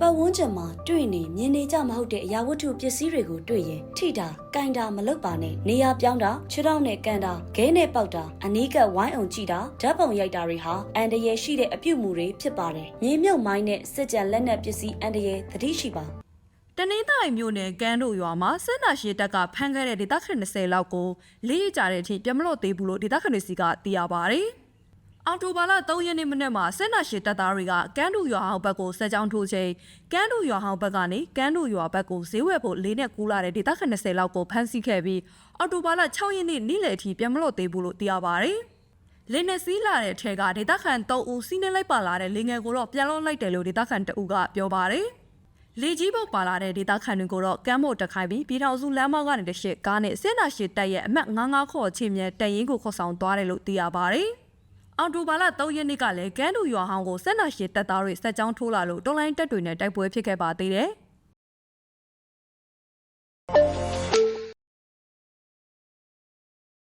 ပတ်ဝန်းကျင်မှာတွေ့နေမြင်နေကြမဟုတ်တဲ့အရာဝတ္ထုပစ္စည်းတွေကိုတွေ့ရင်ထိတာ၊ကင်တာမလုပ်ပါနဲ့နေရာပြောင်းတာခြေထောက်နဲ့ကန်တာခဲနဲ့ပေါက်တာအနီးကပ်ဝိုင်းအောင်ကြည့်တာဓာတ်ပုံရိုက်တာတွေဟာအန်တရယ်ရှိတဲ့အပြုတ်မှုတွေဖြစ်ပါတယ်။မြေမြုပ်မိုင်းနဲ့စစ်ကြံလက်နက်ပစ္စည်းအန်တရယ်သတိရှိပါတနင်္သာရီမြို့နယ်ကန်းတို့ရွာမှာစစ်နာရှိတပ်ကဖမ်းခဲ့တဲ့ဒေသခံ20လောက်ကိုလေးရကြတဲ့အထိပြတ်မလို့သေးဘူးလို့ဒေသခံတွေစီကသိရပါဗျ။ အော်တိုဘာလ3ရက်နေ့မနေ့မှာစစ်နာရှိတပ်သားတွေကကန်းတို့ရွာဟောင်းဘက်ကိုဆက်ကြောင်းထိုးချိန်ကန်းတို့ရွာဟောင်းဘက်ကနေကန်းတို့ရွာဘက်ကိုဈေးဝယ်ဖို့လေးနဲ့ကူးလာတဲ့ဒေသခံ20လောက်ကိုဖမ်းဆီးခဲ့ပြီးအော်တိုဘာလ6ရက်နေ့နေ့လယ်အထိပြတ်မလို့သေးဘူးလို့သိရပါဗျ။လင်းနဲ့စီးလာတဲ့ထဲကဒေသခံ3ဦးစီးနေလိုက်ပါလာတဲ့လေငယ်ကိုတော့ပြန်လွှတ်လိုက်တယ်လို့ဒေသခံတဦးကပြောပါတယ်။လေကြီးပုတ်ပါလာတဲ့ဒေသခံတွေကိုတော့ကမ်းမို့တက်ခိုင်းပြီးပြည်ထောင်စုလမ်းမကနေတစ်ရှစ်ကားနဲ့စစ်နာရှိတက်ရဲ့အမှတ်99ခေါ်ချင်းမြဲတရင်ကိုခေါ်ဆောင်သွားတယ်လို့သိရပါတယ်။ အော်တိုဘာလ3ရက်နေ့ကလည်းကန်းတူရွာဟောင်းကိုစစ်နာရှိတက်သားတွေစက်ကြောင်းထိုးလာလို့တော်လိုင်းတက်တွေနဲ့တိုက်ပွဲဖြစ်ခဲ့ပါသေးတယ်။